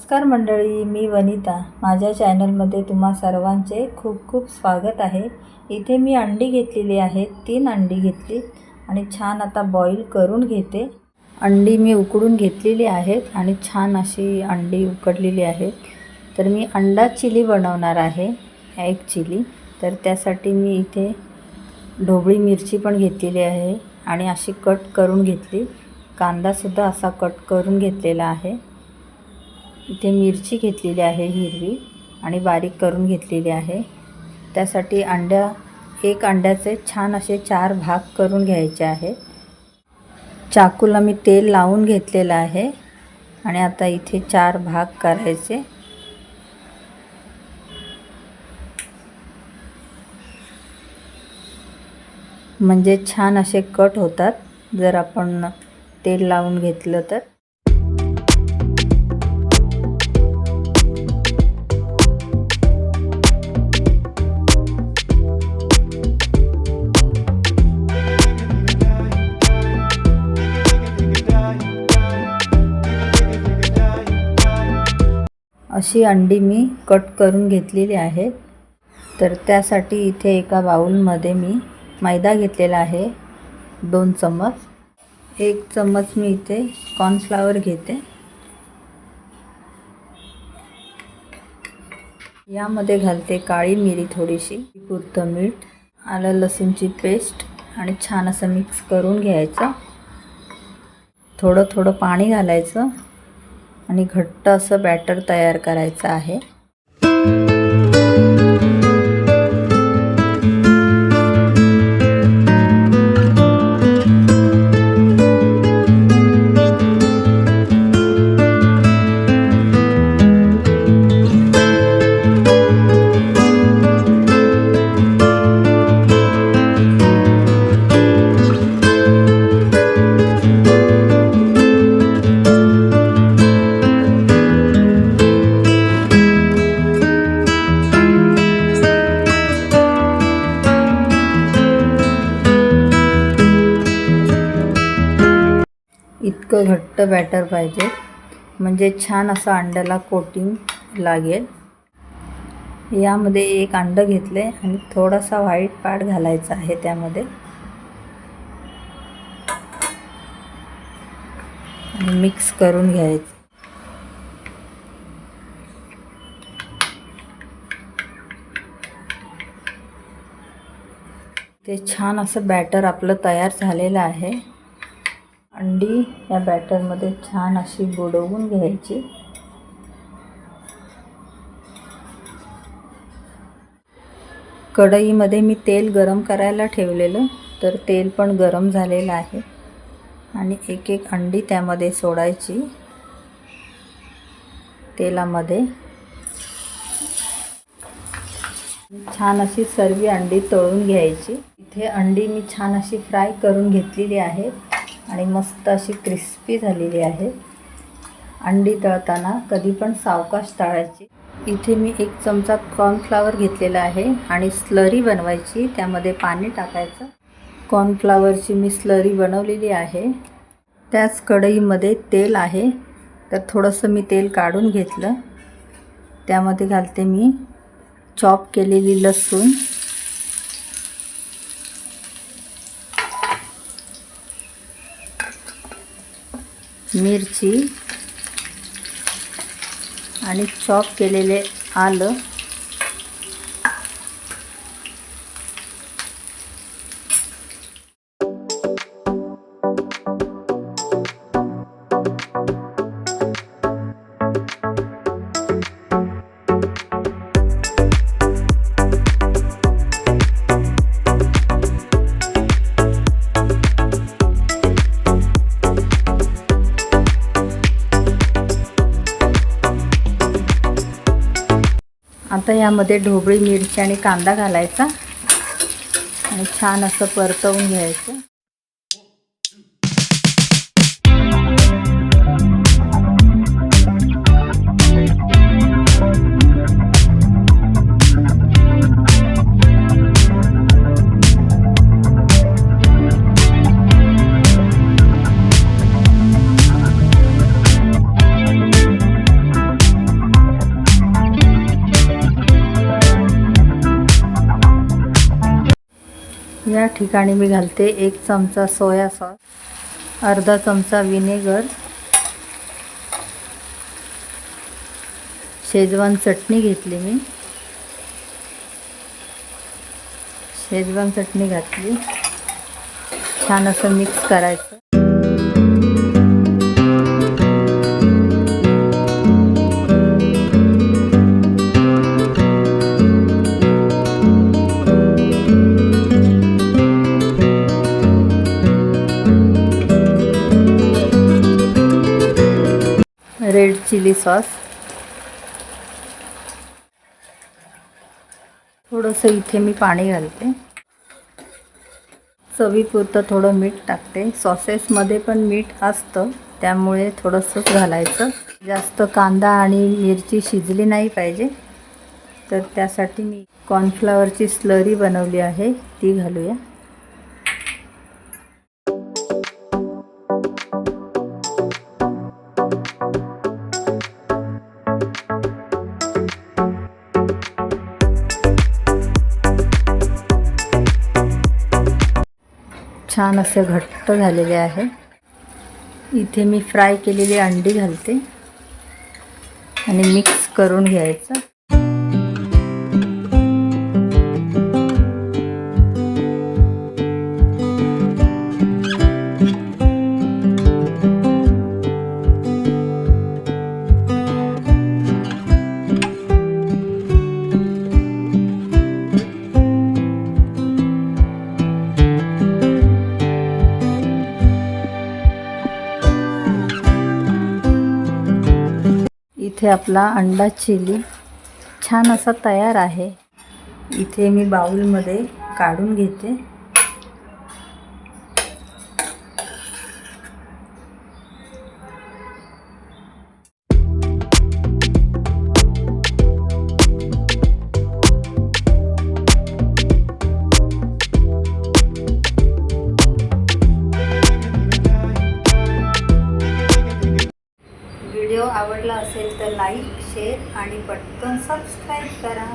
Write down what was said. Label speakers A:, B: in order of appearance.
A: नमस्कार मंडळी मी वनिता. माझ्या चॅनलमध्ये तुम्हा सर्वांचे खूप खूप स्वागत आहे. इथे मी अंडी घेतलेली आहेत तीन अंडी घेतली आणि छान आता बॉईल करून घेते. अंडी मी उकडून घेतलेली आहेत आणि छान अशी अंडी उकडलेली आहेत. तर मी अंडा चिली बनवणार आहे एग चिली. तर त्यासाठी मी इथे ढोबळी मिरची पण घेतलेली आहे आणि अशी कट करून घेतली. कांदासुद्धा असा कट करून घेतलेला आहे. इथे मिरची घेतलेली आहे हिरवी आणि बारीक करून घेतलेली आहे. त्यासाठी अंड्या एक अंड्याचे छान असे चार भाग करून घ्यायचे आहे चाकूला मी तेल लावून घेतलेलं आहे आणि आता इथे चार भाग करायचे. म्हणजे छान असे कट होतात. जर आपण तेल लावून घेतलं तर. अशी अंडी मी कट करून घेतलेली आहेत तर त्यासाठी इथे एका बाउलमध्ये मी मैदा घेतलेला आहे दोन चम्मच. एक चम्मच मी इथे कॉर्नफ्लावर घेते. यामध्ये घालते काळी मिरी थोडीशी पुरतं मीठ आलं लसूणची पेस्ट आणि छान असं मिक्स करून घ्यायचं. थोडं थोडं पाणी घालायचं. आणि घट्ट असं बॅटर तयार करायचं आहे. इतकं घट्ट बॅटर पाहिजे. म्हणजे छान असं अंड्याला कोटिंग लागेल. यामध्ये एक अंडं घेतले आणि थोडासा व्हाईट पार्ट घालायचा आहे त्यामध्ये. आणि मिक्स करून घ्यायचं. ते छान असं बॅटर आपलं तयार झालेलं आहे. अंडी या बॅटरमध्ये छान अशी बुडवून घ्यायची. कढईमध्ये मी तेल गरम करायला ठेवलेलं तर तेल पण गरम झालेलं आहे. आणि एक एक अंडी त्यामध्ये सोडायची. तेलामध्ये. छान अशी सर्व अंडी तळून घ्यायची. इथे अंडी मी छान अशी फ्राय करून घेतलेली आहे आणि मस्त अशी क्रिस्पी झालेली आहे. अंडी तळताना कधी पण सावकाश तळायची. इथे मी एक चमचा कॉर्नफ्लावर घेतलेला आहे आणि स्लरी बनवायची. त्यामध्ये पाणी टाकायचं. कॉर्नफ्लावरची मी स्लरी बनवलेली आहे. त्याच कढईमध्ये तेल आहे. तर थोडंसं मी तेल काढून घेतलं. त्यामध्ये घालते मी. चॉप केलेली लसूण. मिरची आणि चॉप केलेले आलं. आता यामध्ये ढोबळी मिरची आणि कांदा घालायचा. आणि छान असं परतवून घ्यायचं. या ठिकाणी मी घालते एक चमचा सोया सॉस अर्धा चमचा विनेगर शेजवान चटणी घेतली मी. शेजवान चटणी घातली. छान असं मिक्स करायचं. Red chilli sauce. थोडंसं इथे मी पाणी घालते. चवीपुरतं थोडं मीठ टाकते. सॉसेसमध्ये पण मीठ असतं त्यामुळे थोडंसंच घालायचं. जास्त कांदा आणि मिरची शिजली नाही पाहिजे. तर त्यासाठी मी कॉर्नफ्लॉवरची स्लरी बनवली आहे ती घालूया. छान असे घट्ट झालेले आहे. इथे मी फ्राय केलेली अंडी घालते. आणि मिक्स करून घ्यायचं. इथे आपला अंडा चिली छान असा तयार आहे. इथे मी बाउलमध्ये काढून घेते. लाईक शेअर आणि पटकन सबस्क्राईब करा.